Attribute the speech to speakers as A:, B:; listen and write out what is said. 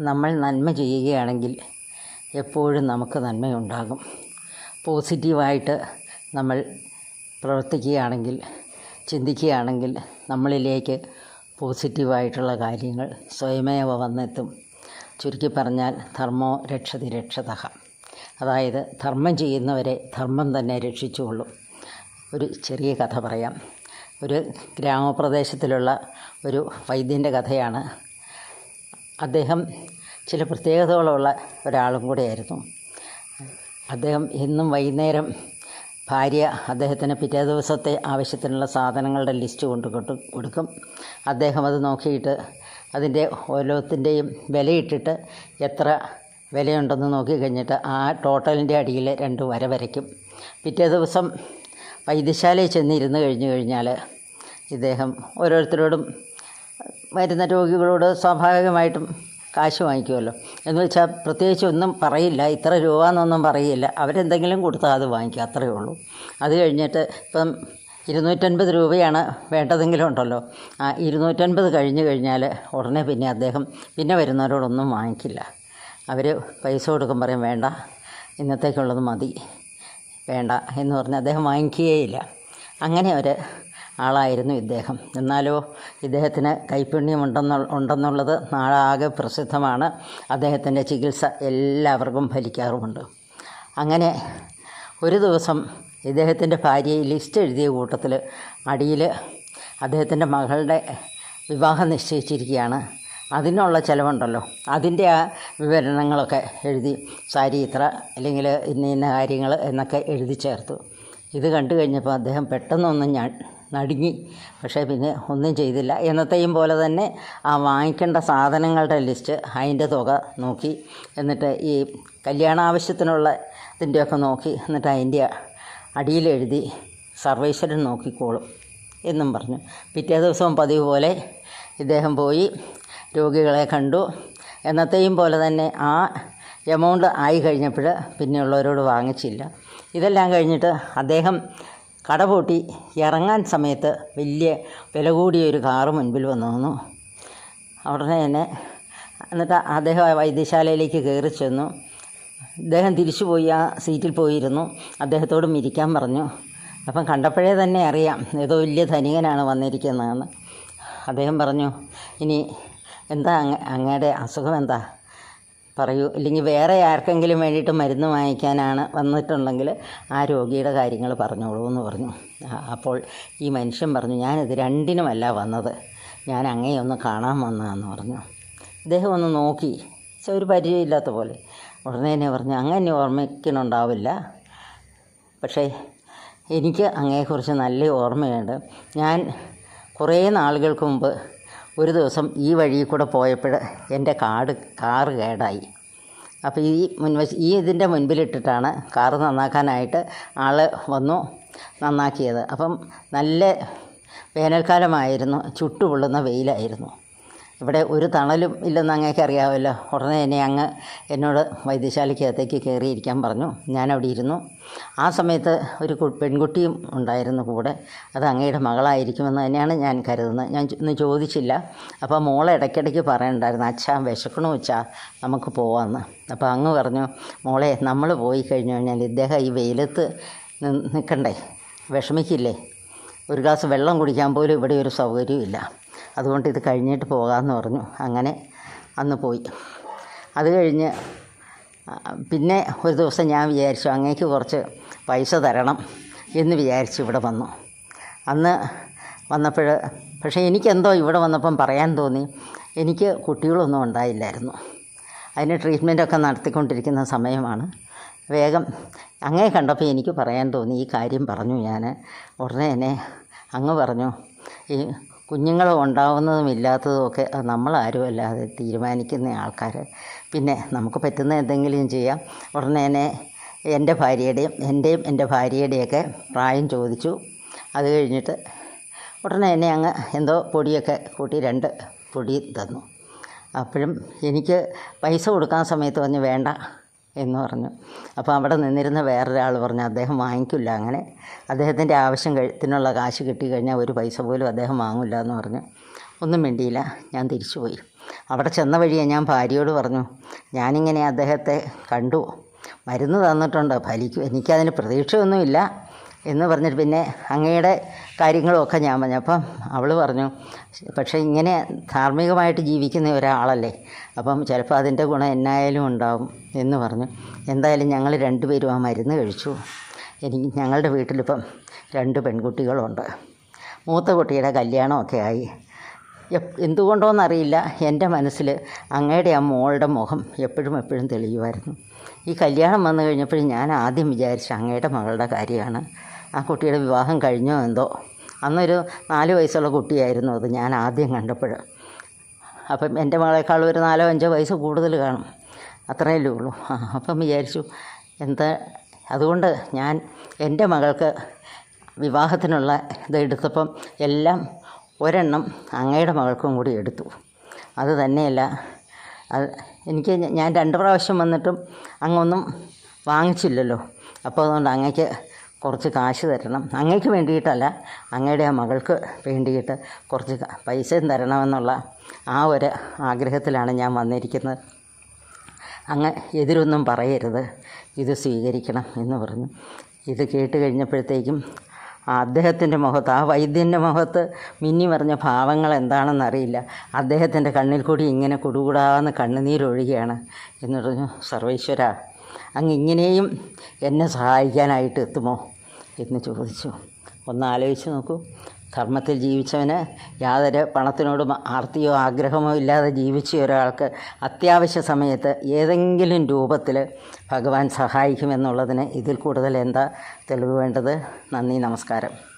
A: നമ്മൾ നന്മ ചെയ്യുകയാണെങ്കിൽ എപ്പോഴും നമുക്ക് നന്മയുണ്ടാകും. പോസിറ്റീവായിട്ട് നമ്മൾ പ്രവർത്തിക്കുകയാണെങ്കിൽ ചിന്തിക്കുകയാണെങ്കിൽ നമ്മളിലേക്ക് പോസിറ്റീവായിട്ടുള്ള കാര്യങ്ങൾ സ്വയമേവ വന്നെത്തും. ചുരുക്കി പറഞ്ഞാൽ ധർമ്മോ രക്ഷതി രക്ഷത. അതായത് ധർമ്മം ചെയ്യുന്നവരെ ധർമ്മം തന്നെ രക്ഷിച്ചുകൊള്ളും. ഒരു ചെറിയ കഥ പറയാം. ഒരു ഗ്രാമപ്രദേശത്തിലുള്ള ഒരു വൈദ്യന്റെ കഥയാണ് അദ്ദേഹം ചില പ്രത്യേകതകളുള്ള ഒരാളും കൂടെയായിരുന്നു. അദ്ദേഹം എന്നും വൈകുന്നേരം ഭാര്യ അദ്ദേഹത്തിന് പിറ്റേ ദിവസത്തെ ആവശ്യത്തിനുള്ള സാധനങ്ങളുടെ ലിസ്റ്റ് കൊണ്ട് കൊടുക്കും. അദ്ദേഹം അത് നോക്കിയിട്ട് അതിന്റെ ഓരോത്തിന്റെയും വിലയിട്ടിട്ട് എത്ര വിലയുണ്ടെന്ന് നോക്കി കഴിഞ്ഞിട്ട് ആ ടോട്ടലിന്റെ അടിയിൽ രണ്ട് വര വരയ്ക്കും. പിറ്റേ ദിവസം വൈദ്യശാലയിൽ ചെന്നിരുന്ന് കഴിഞ്ഞു കഴിഞ്ഞാൽ ഇദ്ദേഹം ഓരോരുത്തരോടും വരുന്ന രോഗികളോട് സ്വാഭാവികമായിട്ടും കാശ് വാങ്ങിക്കുമല്ലോ. എന്ന് വെച്ചാൽ പ്രത്യേകിച്ച് ഒന്നും പറയില്ല. ഇത്ര രൂപ എന്നൊന്നും പറയില്ല. അവരെന്തെങ്കിലും കൊടുത്താൽ അത് വാങ്ങിക്കുക അത്രയേ ഉള്ളൂ. അത് കഴിഞ്ഞിട്ട് ഇപ്പം ഇരുന്നൂറ്റൻപത് രൂപയാണ് വേണ്ടതെങ്കിലും ഉണ്ടല്ലോ ആ ഇരുന്നൂറ്റൻപത് കഴിഞ്ഞ് കഴിഞ്ഞാൽ ഉടനെ പിന്നെ അദ്ദേഹം പിന്നെ വരുന്നവരോടൊന്നും വാങ്ങിക്കില്ല. അവർ പൈസ കൊടുക്കും പറയും വേണ്ട ഇന്നത്തേക്കുള്ളത് മതി. വേണ്ട എന്ന് പറഞ്ഞ് അദ്ദേഹം വാങ്ങിക്കുകയില്ല. അങ്ങനെ ഒരു ആളായിരുന്നു ഇദ്ദേഹം. എന്നാലോ ഇദ്ദേഹത്തിന് കൈപ്പുണ്യമുണ്ടെന്നു ഉണ്ടെന്നുള്ളത് നാളാകെ പ്രസിദ്ധമാണ്. അദ്ദേഹത്തിന്റെ ചികിത്സ എല്ലാവർക്കും ഫലിക്കാറുമുണ്ട്. അങ്ങനെ ഒരു ദിവസം ഇദ്ദേഹത്തിന്റെ ഭാര്യ ലിസ്റ്റ് എഴുതിയ കൂട്ടത്തിൽ അടിയിൽ അദ്ദേഹത്തിന്റെ മകളുടെ വിവാഹം നിശ്ചയിച്ചിരിക്കുകയാണ്. അതിനുള്ള ചിലവുണ്ടല്ലോ. അതിന്റെ ആ വിവരണങ്ങളൊക്കെ എഴുതി സാരി ഇത്ര അല്ലെങ്കിൽ ഇന്ന ഇന്ന കാര്യങ്ങൾ എന്നൊക്കെ എഴുതി ചേർത്തു. ഇത് കണ്ടു കഴിഞ്ഞപ്പോൾ അദ്ദേഹം പെട്ടെന്നൊന്ന് ഞാൻ നടുങ്ങി. പക്ഷേ പിന്നെ ഒന്നും ചെയ്തില്ല. എന്നത്തെയും പോലെ തന്നെ ആ വാങ്ങിക്കേണ്ട സാധനങ്ങളുടെ ലിസ്റ്റ് അതിന്റെ തുക നോക്കി. എന്നിട്ട് ഈ കല്യാണ ആവശ്യത്തിനുള്ള ഇതിന്റെയൊക്കെ നോക്കി. എന്നിട്ട് അതിന്റെ അടിയിലെഴുതി സർവേശ്വരൻ നോക്കിക്കോളും എന്നും പറഞ്ഞു. പിറ്റേ ദിവസവും പതിവ് പോലെ ഇദ്ദേഹം പോയി രോഗികളെ കണ്ടു. എന്നത്തെയും പോലെ തന്നെ ആ എമൗണ്ട് ആയി കഴിഞ്ഞപ്പോൾ പിന്നെയുള്ളവരോട് വാങ്ങിച്ചില്ല. ഇതെല്ലാം കഴിഞ്ഞിട്ട് അദ്ദേഹം കട പൂട്ടി ഇറങ്ങാൻ സമയത്ത് വലിയ വില കൂടിയ ഒരു കാറ് മുൻപിൽ വന്നു. നിന്നു ഉടനെ തന്നെ എന്നിട്ട് അദ്ദേഹം വൈദ്യശാലയിലേക്ക് കയറി ചെന്നു. അദ്ദേഹം തിരിച്ചു പോയി ആ സീറ്റിൽ പോയിരുന്നു. അദ്ദേഹത്തോടും ഇരിക്കാൻ പറഞ്ഞു. അപ്പം കണ്ടപ്പോഴേ തന്നെ അറിയാം ഏതോ വലിയ ധനികനാണ് വന്നിരിക്കുന്നതെന്ന്. അദ്ദേഹം പറഞ്ഞു ഇനി എന്താ അങ്ങ അങ്ങയുടെ അസുഖം എന്താ? പറയൂ. ഇല്ലെങ്കിൽ വേറെ ആർക്കെങ്കിലും വേണ്ടിയിട്ട് മരുന്ന് വാങ്ങിക്കാനാണ് വന്നിട്ടുണ്ടെങ്കിൽ ആ രോഗിയുടെ കാര്യങ്ങൾ പറഞ്ഞോളൂ എന്ന് പറഞ്ഞു. അപ്പോൾ ഈ മനുഷ്യൻ പറഞ്ഞു ഞാനിത് രണ്ടിനുമല്ല വന്നത്. ഞാൻ അങ്ങേയൊന്ന് കാണാൻ വന്നതെന്ന് പറഞ്ഞു. ഇദ്ദേഹം ഒന്ന് നോക്കി. ഒരു പരിചയമില്ലാത്ത പോലെ. ഉടനെ തന്നെ പറഞ്ഞു അങ്ങനെ ഓർമ്മിക്കണുണ്ടാവില്ല പക്ഷേ എനിക്ക് അങ്ങയെക്കുറിച്ച് നല്ല ഓർമ്മയുണ്ട്. ഞാൻ കുറേ നാളുകൾക്ക് മുമ്പ് ഒരു ദിവസം ഈ വഴിയിൽ കൂടെ പോയപ്പോൾ എന്റെ കാട് കാറ് കേടായി. അപ്പോൾ ഈ മുൻവശ ഈ ഇതിന്റെ മുൻപിലിട്ടിട്ടാണ് കാറ് നന്നാക്കാനായിട്ട് ആൾ വന്നു നന്നാക്കിയത്. അപ്പം നല്ല വേനൽക്കാലമായിരുന്നു ചുട്ടുപൊള്ളുന്ന വെയിലായിരുന്നു. ഇവിടെ ഒരു തണലും ഇല്ലെന്ന് അങ്ങേക്ക് അറിയാമല്ലോ ഉടനെ തന്നെ അങ്ങ് എന്നോട് വൈദ്യശാലയ്ക്കകത്തേക്ക് കയറിയിരിക്കാൻ പറഞ്ഞു. ഞാനവിടെ ഇരുന്നു. ആ സമയത്ത് ഒരു പെൺകുട്ടിയും ഉണ്ടായിരുന്നു കൂടെ. അത് അങ്ങയുടെ മകളായിരിക്കുമെന്ന് തന്നെയാണ് ഞാൻ കരുതുന്നത്. ഞാൻ ഇന്ന് ചോദിച്ചില്ല. അപ്പോൾ മോളെ ഇടയ്ക്കിടയ്ക്ക് പറയണ്ടായിരുന്നു അച്ഛാ വിശക്കണോ അച്ഛാ നമുക്ക് പോവാമെന്ന് അപ്പോൾ അങ്ങ് പറഞ്ഞു മോളെ നമ്മൾ പോയി കഴിഞ്ഞു കഴിഞ്ഞാൽ ഇദ്ദേഹം ഈ വെയിലത്ത് നിൽക്കണ്ടേ വിഷമിക്കില്ലേ? ഒരു ഗ്ലാസ് വെള്ളം കുടിക്കാൻ പോലും ഇവിടെ ഒരു സൗകര്യമില്ല അതുകൊണ്ട് ഇത് കഴിഞ്ഞിട്ട് പോകാമെന്ന് പറഞ്ഞു. അങ്ങനെ അന്ന് പോയി. അത് കഴിഞ്ഞ് പിന്നെ ഒരു ദിവസം ഞാൻ വിചാരിച്ചു അങ്ങേക്ക് കുറച്ച് പൈസ തരണം എന്ന് വിചാരിച്ച് ഇവിടെ വന്നു. അന്ന് വന്നപ്പോൾ പക്ഷേ എനിക്കെന്തോ ഇവിടെ വന്നപ്പം പറയാൻ തോന്നി. എനിക്ക് കുട്ടികളൊന്നും ഉണ്ടായില്ലായിരുന്നു. അതിന് ട്രീറ്റ്മെന്റൊക്കെ നടത്തിക്കൊണ്ടിരിക്കുന്ന സമയമാണ്. വേഗം അങ്ങേ കണ്ടപ്പോൾ എനിക്ക് പറയാൻ തോന്നി ഈ കാര്യം പറഞ്ഞു ഞാൻ. ഉടനെ തന്നെ അങ്ങ് പറഞ്ഞു ഈ കുഞ്ഞുങ്ങൾ ഉണ്ടാവുന്നതും ഇല്ലാത്തതും ഒക്കെ നമ്മളാരും അല്ലാതെ തീരുമാനിക്കുന്ന ആൾക്കാർ പിന്നെ നമുക്ക് പറ്റുന്ന എന്തെങ്കിലും ചെയ്യാം. ഉടനെ തന്നെ എന്റെ ഭാര്യയുടെയും എന്റെയും എന്റെ ഭാര്യയുടെയൊക്കെ പ്രായം ചോദിച്ചു. അത് കഴിഞ്ഞിട്ട് ഉടനെ തന്നെ അങ്ങ് എന്തോ പൊടിയൊക്കെ കൂട്ടി രണ്ട് പൊടി തന്നു. അപ്പോഴും എനിക്ക് പൈസ കൊടുക്കാൻ സമയത്ത് പറഞ്ഞ് വേണ്ട എന്ന് പറഞ്ഞു. അപ്പോൾ അവിടെ നിന്നിരുന്ന വേറൊരാൾ പറഞ്ഞു അദ്ദേഹം വാങ്ങിക്കില്ല അങ്ങനെ അദ്ദേഹത്തിന്റെ ആവശ്യം കഴിത്തിനുള്ള കാശ് കിട്ടിക്കഴിഞ്ഞാൽ ഒരു പൈസ പോലും അദ്ദേഹം വാങ്ങില്ല എന്ന് പറഞ്ഞു. ഒന്നും വേണ്ടിയില്ല ഞാൻ തിരിച്ചുപോയി അവിടെ ചെന്ന വഴിയെ ഞാൻ ഭാര്യയോട് പറഞ്ഞു ഞാനിങ്ങനെ അദ്ദേഹത്തെ കണ്ടു. മരുന്ന് തന്നിട്ടുണ്ട് ഫലിക്കും എനിക്കതിന് പ്രതീക്ഷയൊന്നുമില്ല. എന്ന് പറഞ്ഞിട്ട് പിന്നെ അങ്ങയുടെ കാര്യങ്ങളുമൊക്കെ ഞാൻ പറഞ്ഞു. അപ്പം അവൾ പറഞ്ഞു പക്ഷേ ഇങ്ങനെ ധാർമ്മികമായിട്ട് ജീവിക്കുന്ന ഒരാളല്ലേ അപ്പം ചിലപ്പോൾ അതിന്റെ ഗുണം എന്നായാലും ഉണ്ടാവും എന്ന് പറഞ്ഞു. എന്തായാലും ഞങ്ങൾ രണ്ടുപേരും ആ മരുന്ന് കഴിച്ചു. എനിക്ക് ഞങ്ങളുടെ വീട്ടിലിപ്പം രണ്ട് പെൺകുട്ടികളുണ്ട്. മൂത്ത കുട്ടിയുടെ കല്യാണമൊക്കെ ആയി. എന്തുകൊണ്ടോന്നറിയില്ല. എന്റെ മനസ്സിൽ അങ്ങയുടെ ആ മോളുടെ മുഖം എപ്പോഴും എപ്പോഴും തെളിയുമായിരുന്നു. ഈ കല്യാണം വന്നു കഴിഞ്ഞപ്പോഴും ഞാൻ ആദ്യം വിചാരിച്ച അങ്ങയുടെ മകളുടെ കാര്യമാണ്. ആ കുട്ടിയുടെ വിവാഹം കഴിഞ്ഞോ എന്തോ. അന്നൊരു നാല് വയസ്സുള്ള കുട്ടിയായിരുന്നു അത് ഞാൻ ആദ്യം കണ്ടപ്പോൾ. അപ്പം എന്റെ മകളെക്കാൾ ഒരു നാലോ അഞ്ചോ വയസ്സ് കൂടുതൽ കാണും. അത്രയല്ലേ ഉള്ളൂ. അപ്പം വിചാരിച്ചു എന്താ അതുകൊണ്ട് ഞാൻ എന്റെ മകൾക്ക് വിവാഹത്തിനുള്ള ഇത് എടുത്തപ്പം എല്ലാം ഒരെണ്ണം അങ്ങയുടെ മകൾക്കും കൂടി എടുത്തു. അത് തന്നെയല്ല അത് എനിക്ക് ഞാൻ രണ്ട് പ്രാവശ്യം വന്നിട്ടും അങ്ങൊന്നും വാങ്ങിച്ചില്ലല്ലോ. അപ്പോൾ അതുകൊണ്ട് അങ്ങയ്ക്ക് കുറച്ച് കാശ് തരണം. അങ്ങയ്ക്ക് വേണ്ടിയിട്ടല്ല അങ്ങയുടെ ആ മകൾക്ക് വേണ്ടിയിട്ട് കുറച്ച് പൈസയും തരണമെന്നുള്ള ആ ഒരു ആഗ്രഹത്തിലാണ് ഞാൻ വന്നിരിക്കുന്നത്. അങ്ങ് എതിരൊന്നും പറയരുത്. ഇത് സ്വീകരിക്കണം എന്ന് പറഞ്ഞു. ഇത് കേട്ട് കഴിഞ്ഞപ്പോഴത്തേക്കും അദ്ദേഹത്തിന്റെ മുഖത്ത് ആ വൈദ്യന്റെ മുഖത്ത് മിന്നി പറഞ്ഞ ഭാവങ്ങൾ എന്താണെന്നറിയില്ല. അദ്ദേഹത്തിന്റെ കണ്ണിൽ കൂടി ഇങ്ങനെ കുടുകൂടാന്ന് കണ്ണുനീരൊഴുകയാണ് എന്ന് പറഞ്ഞു സർവേശ്വര അങ്ങ് ഇങ്ങനെയും എന്നെ സഹായിക്കാനായിട്ട് എത്തുമോ എന്ന് ചോദിച്ചു. ഒന്ന് ആലോചിച്ച് നോക്കൂ. ധർമ്മത്തിൽ ജീവിച്ചവന് യാതൊരു പണത്തിനോടും ആർത്തിയോ ആഗ്രഹമോ ഇല്ലാതെ ജീവിച്ച ഒരാൾക്ക് അത്യാവശ്യ സമയത്ത് ഏതെങ്കിലും രൂപത്തിൽ ഭഗവാൻ സഹായിക്കുമെന്നുള്ളതിന് ഇതിൽ കൂടുതൽ എന്താ തെളിവ് വേണ്ടത്? നന്ദി നമസ്കാരം.